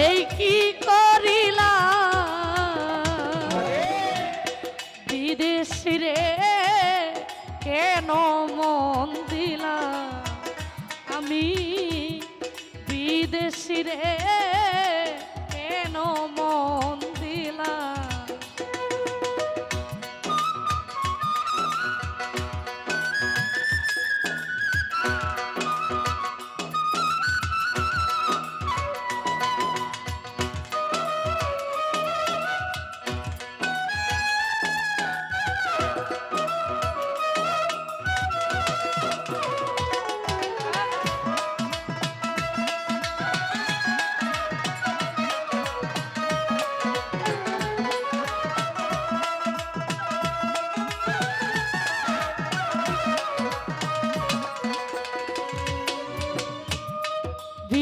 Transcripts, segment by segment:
এই কি করিলাম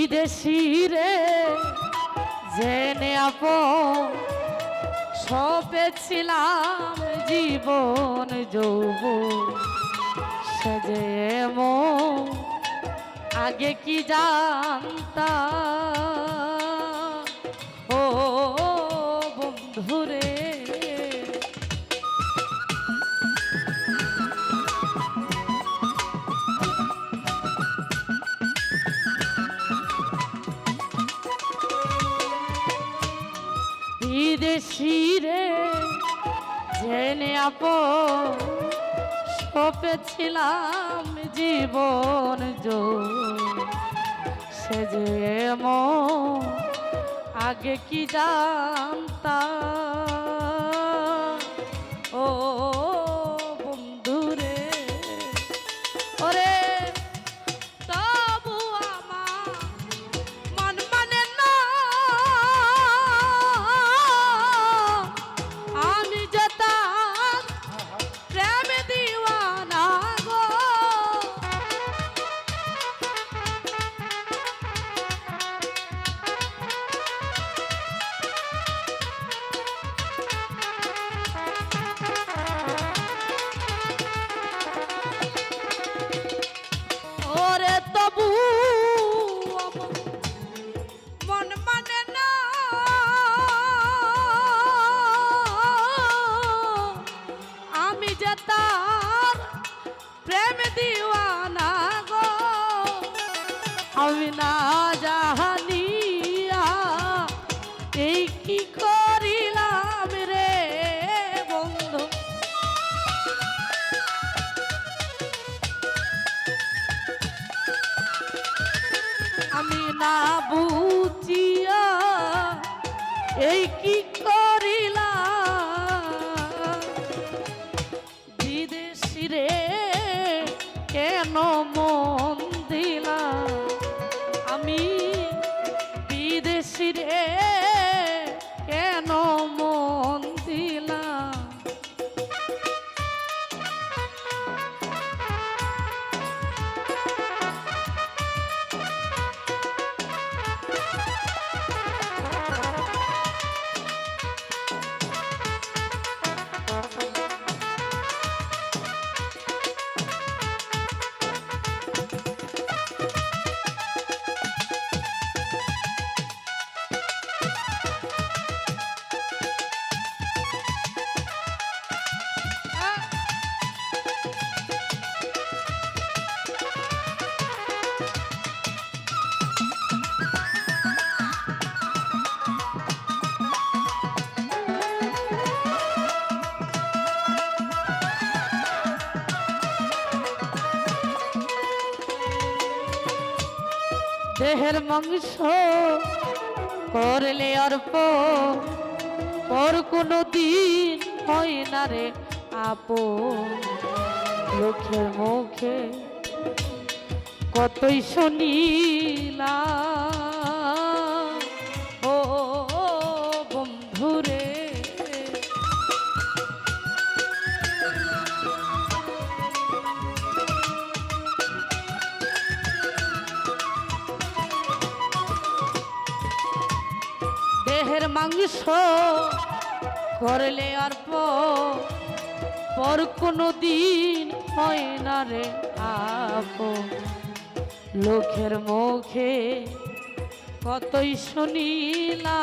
বিদেশি জেনে আপ সপেছিলাম জীবন যৌব সেজে মো আগে কি জানতা বিদেশি রে জেনে আপ সপেছিলাম জীবন জো সে যে আগে কি জানতা ও না বুঝিয়া এই দেহের মাংস করলে অর্প। পর কোনো দিন হয় না রে আপো লোকের মুখে কতই শুনিলাম। মাংস করলে আর পর কোনো দিন হয় না রে আপ লোকের মুখে কতই শুনিলা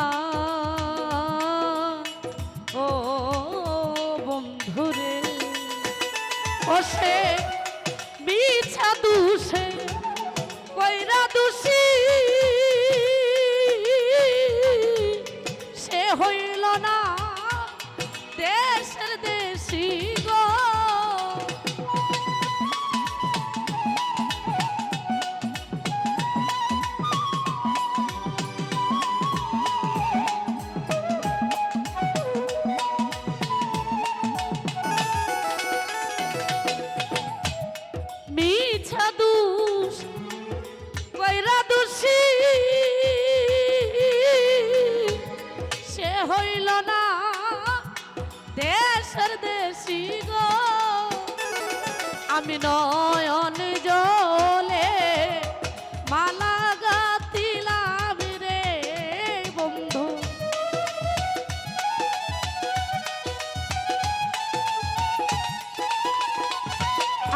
ও বন্ধুরে, ও সে মিছা দুষে মিছা দুষ, কইরা দোষী। সে হইল না দেশের দেশি গো। আমি নয়ন জলে মালা গাতিলাম রে বন্ধু।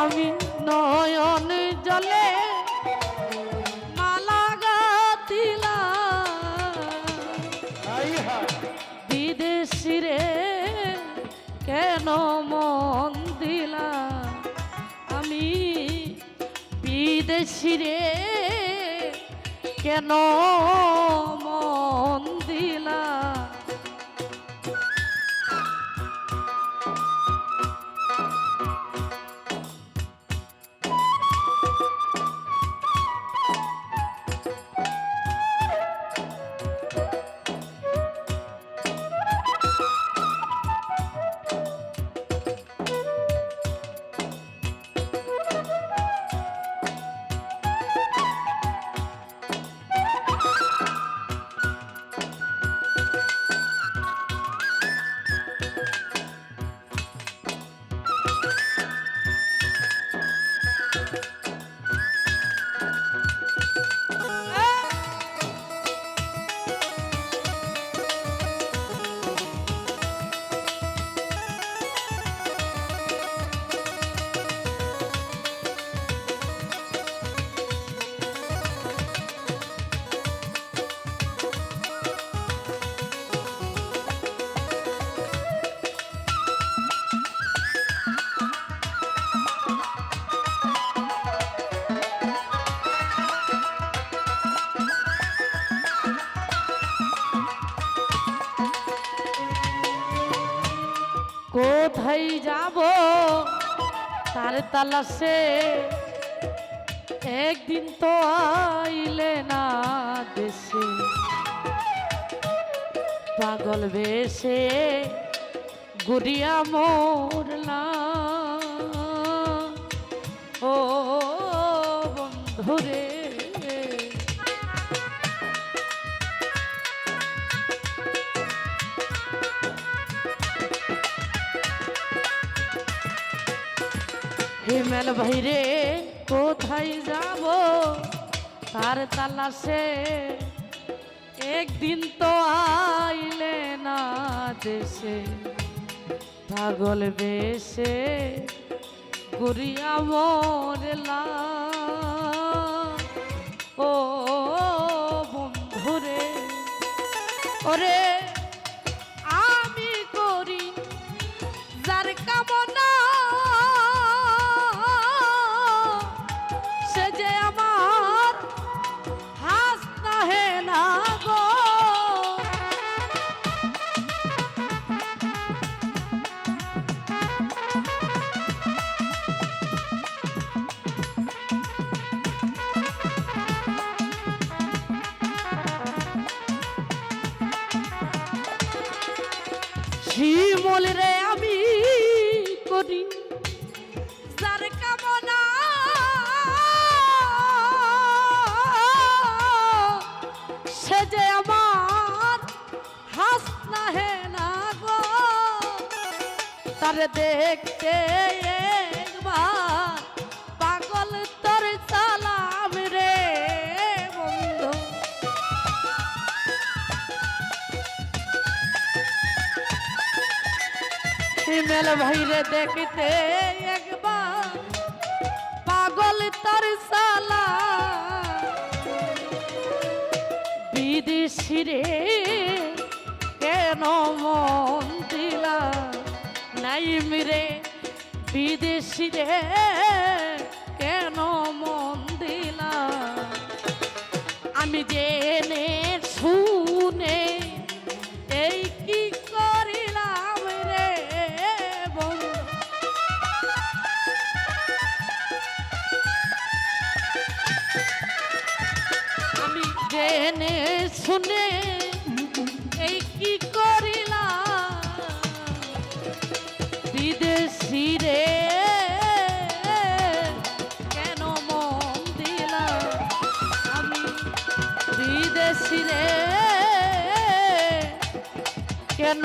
আমি নয়ন জলে মালা গাতিলাম বিদেশি রে কেন মন দিলা? আমি বিদেশি রে কেন কোথায় যাব? তার তালাশে একদিন তো আইলে না দেশে। পাগল বেশে গুড়িয়া মোরলা। ও বন্ধুরে। হিমেল ভাইরে, কোথায় যাব? তার তালাশে একদিন তো আইলে না দেশে। পাগল বেশে গুড়িয়া মরলা ও বন্ধুরে, ওরে শিমল রে আমি করি। যার কামনা সে যে আমার হাস না হে না গো। তার দেখতে একবার হিমেল ভাইরে দেখতে একবার, পাগল তার সালা বিদেশি রে কেন মন দিলা? নাই মিরে বিদেশি রে কেন মন দিলা? আমি জেনে শুনে এই কি করিলা? বিদেশি রে কেন মন দিলাম আমি বিদেশি রে কেন